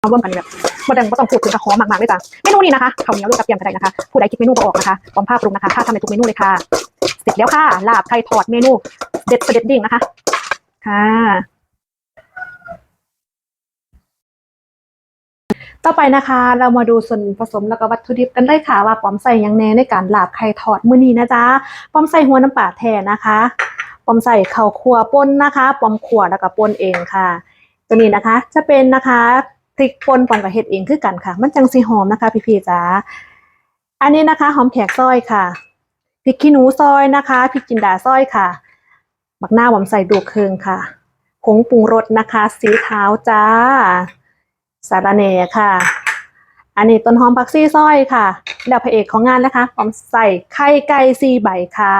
เอาร่วมกันแบบบ่ดังบ่ต้องพูดถึงกระหอมมากๆเลยจ้ะเมนูนี้นะคะข้าวเหนียวด้วยกระเทียมกระไดนะคะ ผู้ใดคิดเมนูบ่ออกนะคะพร้อมภาพปรุงนะคะถ้าทำในทุกเมนูเลยค่ะ เสร็จแล้วค่ะ ลาบไข่ทอดเมนู เด็ดเสด็ดดิ่งนะคะ ค่ะ ต่อไปนะคะ เรามาดูส่วนผสมแล้วก็วัตถุดิบกันเลยค่ะ ว่าป้อมใส่ยังแน่ในการลาบไข่ทอดมื้อนี้นะจ๊ะป้อมใส่หัวน้ำปลาแท้นะคะป้อมใส่ข้าวคั่วป่นนะคะป้อมขั่วแล้วก็ป่นเองค่ะ ตัวนี้นะคะ จะเป็นนะคะ พริกป่นปอมกับเฮ็ดเองคือกันค่ะ มันจังสีหอมนะคะพี่ๆจ๋าอันนี้นะคะหอมแขกซอยค่ะพริกขี้หนูซอยนะคะพริกจินดาซอยค่ะบักหน้าหอมใส่ดูกเคืองค่ะผงปรุงรสนะคะ สีขาวจ้า สาระแหน่ค่ะ อันนี้ต้นหอมผักซี่ซอยค่ะ แล้วพระเอกของงานนะคะหอมใส่ไข่ไก่ซีใบค่ะ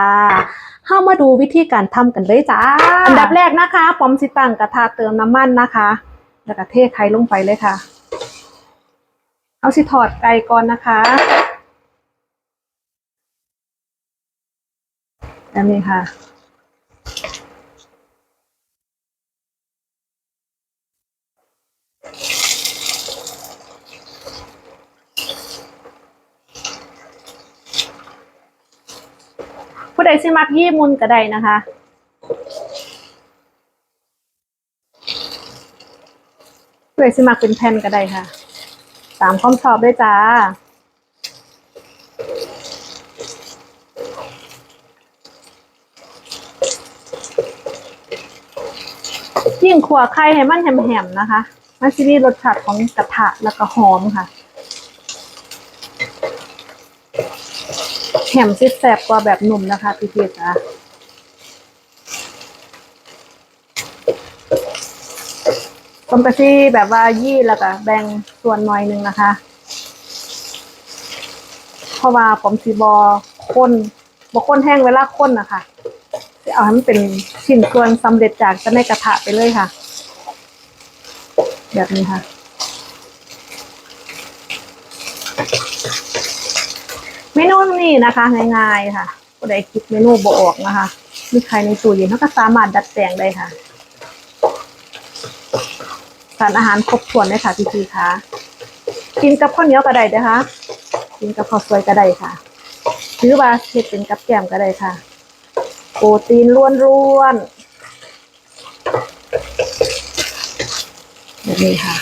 เข้ามาดูวิธีการทำกันเลยจ้า อันดับแรกนะคะปอมสิตังกระทะเติมน้ำมันนะคะ แล้วก็เทไข่ลงไปเลยค่ะ เอาสิถอดไก่ก่อนนะคะแบบนี้ค่ะผู้ใดสิมักยี่มุนก็ได้นะคะ ผู้ใดสิมักเป็นแผ่นก็ได้ค่ะ ตามความชอบได้จ้า ยิ่งขัวไข่ให้มันแหมๆนะคะ มันจะมีรสชาติของกระทะแล้วก็หอมค่ะ แหมซิแสบกว่าแบบหนุ่มนะคะพี่พีจ้า ต้มกะทิแบบว่ายี่แล้วก็แบ่งส่วนหน่อยหนึงนะคะ เพราะว่าผมสีบอข้นบอข้นแห้งเวลาข้นนะคะจะเอาให้มันเป็นชิ้นส่วนสำเร็จจากจะในกระทะไปเลยค่ะ แบบนี้ค่ะ เมนูนี้นะคะ ง่ายๆค่ะผู้ใดคิดเมนูบออกนะคะมีใครในตู้เย็นเขาก็สามารถดัดแปลงได้ค่ะ สารอาหารครบถ้วนเลยค่ะพี่ๆคะกินกับข้าวเหนียวก็ได้นะคะ กินกับข้าวสวยก็ได้ค่ะ หรือว่าเฮ็ดเป็นกับแกล้มก็ได้ค่ะ โปรตีนล้วนๆแบบนี้ค่ะ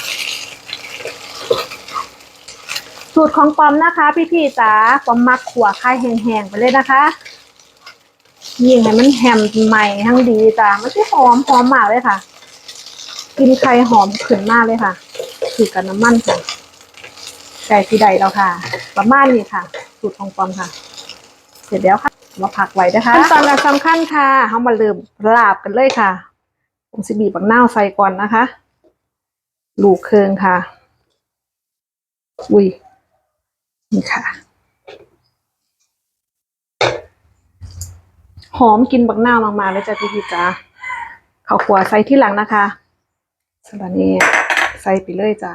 สูตรของปอมนะคะ พี่ๆจ๋าปอมมักขัวไข่แห้งๆไปเลยนะคะยิ่งให้มันแฮมใหม่ทั้งดีจ้ามันจะหอมหอมมากเลยค่ะ กินไข่หอมขึ้นมากเลยค่ะถือกับน้ำมันค่ะไก่สีใดแล้วค่ะ ประมาณนี้ค่ะ สูตรของปอมค่ะ เสร็จแล้วค่ะ มาผักไว้นะคะขั้นตอนการสำคัญค่ะเขามาเริ่มลาบกันเลยค่ะผมสิบีบบักนาวใส่ก่อนนะคะ ลูกเคืองค่ะ อุ้ย นี่ค่ะ หอมกลินบักนาวมากๆเลยจ้ะพี่พี่จ้าข้าวขัวใส่ที่หลังนะคะ สำหรับนี้ใส่ไปเลยจ้ะ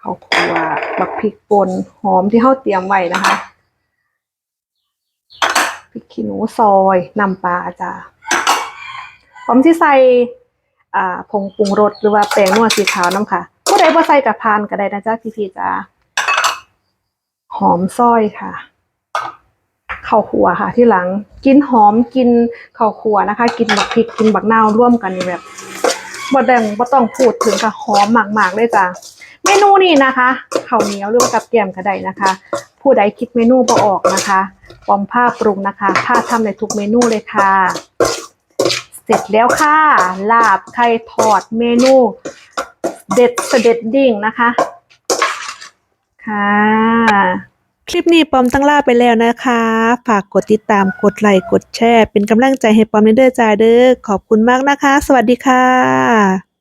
ข้าวขัวบักพริกป่นหอมที่เขาเตรียมไว้นะคะพริกขี้หนูซอยน้ำปลาจ้ะพร้อมที่ใส่อ่าผงปรุงรสหรือว่าแป้งนวดสีขาวน้ำค่ะผู้ใดบ่ใส่กับพานก็ได้นะจ๊ะพี่พี่จ้าหอมซอยค่ะข้าวขัวค่ะ ที่หลังกินหอมกินข้าวขัวนะคะ กินบักพริกกินบักนาวร่วมกันแบบ บ่แดงบ่ต้องพูดถึงค่ะหอมมากๆเลยจ้ะเมนูนี้นะคะข้าวเหนียวหรือว่ากับแก้มก็ได้นะคะ ผู้ใดคิดเมนูบ่ออกนะคะปอมผ้าปรุงนะคะผ้าทำในทุกเมนูเลยค่ะ เสร็จแล้วค่ะ ลาบไข่ทอดเมนู เด็ดเสด็ดดิ่งนะคะ ค่ะ คลิปนี้ปอมตั้งล่าไปแล้วนะคะ ฝากกดติดตามกดไลค์กดแชร์ เป็นกำลังใจให้ปอมในเด้อจ้าเด้อขอบคุณมากนะคะ สวัสดีค่ะ